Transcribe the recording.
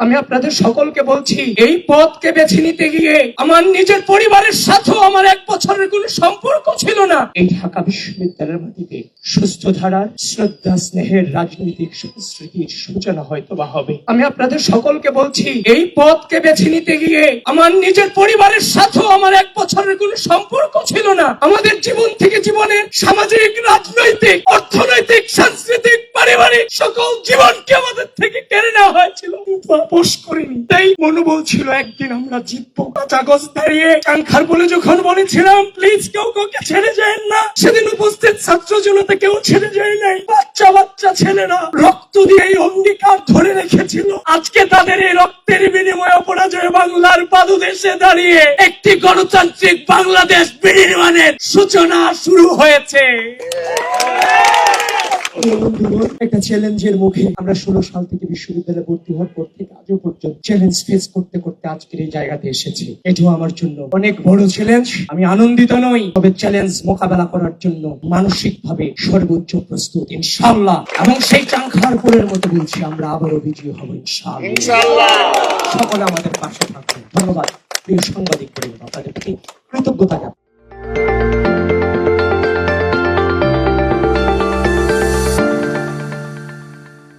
আমি আপনাদের সকলকে বলছি এই পথকে বেছে নিতে গিয়ে আমার নিজের পরিবারের সাথেও আমার এক বছরের কোনো সম্পর্ক ছিল না। এই ঢাকা বিশ্ববিদ্যালয়ের মাটিতে সুস্থ ধারার শ্রদ্ধা স্নেহের রাজনৈতিক সংস্কৃতির সূচনা হয়তো বা হবে। আমি আপনাদের সকলকে বলছি এই পথকে বেছে নিতে গিয়ে আমার নিজের পরিবারের সাথেও আমার এক বছরের কোনো সম্পর্ক ছিল না। আমাদের জীবন থেকে জীবনের সামাজিক রাজনৈতিক অর্থনৈতিক সাংস্কৃতিক পারিবারিক সকল জীবনকে আমাদের থেকে কেড়ে নেওয়া হয়েছিল। আপোষ করিনি। তাই মনোবল ছিল একদিন আমরা জিতবো। কাগজ দাঁড়িয়ে কাঙ্ক্ষার বলে যখন বলেছিলাম, প্লিজ কেউ কাউকে ছেড়ে যায় না। সেদিন উপস্থিত ছাত্র জনতা কেউ ছেড়ে যায় নাই। বাচ্চা বাচ্চা ছেলেরা রক্ত দিয়ে এই অঙ্গীকার ধরে রেখেছিল। আজকে তাদের এই রক্তের বিনিময়ে অপরাজয় বাংলার পাদদেশে দাঁড়িয়ে একটি গণতান্ত্রিক বাংলাদেশ বিনির্মাণের সূচনা শুরু হয়েছে। একটা চ্যালেঞ্জের মুখে আমরা ষোলো সাল থেকে বিশ্ববিদ্যালয়ে ভর্তি হওয়ার পর থেকে আজও পর্যন্ত চ্যালেঞ্জ ফেস করতে করতে আজকের এই জায়গাতে এসেছি। এটাও আমার জন্য অনেক বড় চ্যালেঞ্জ আমি আনন্দিত নই তবে চ্যালেঞ্জ মোকাবেলা করার জন্য মানসিক ভাবে সর্বোচ্চ প্রস্তুত ইনশাল্লাহ এবং সেই চাঙ্খারপুরের মতো বলছি আমরা আবারও বিজয়ী হব ইনশাল্লাহ সকলে আমাদের পাশে থাকবেন ধন্যবাদ। প্রিয় সাংবাদিক আপনাদের প্রতি কৃতজ্ঞতা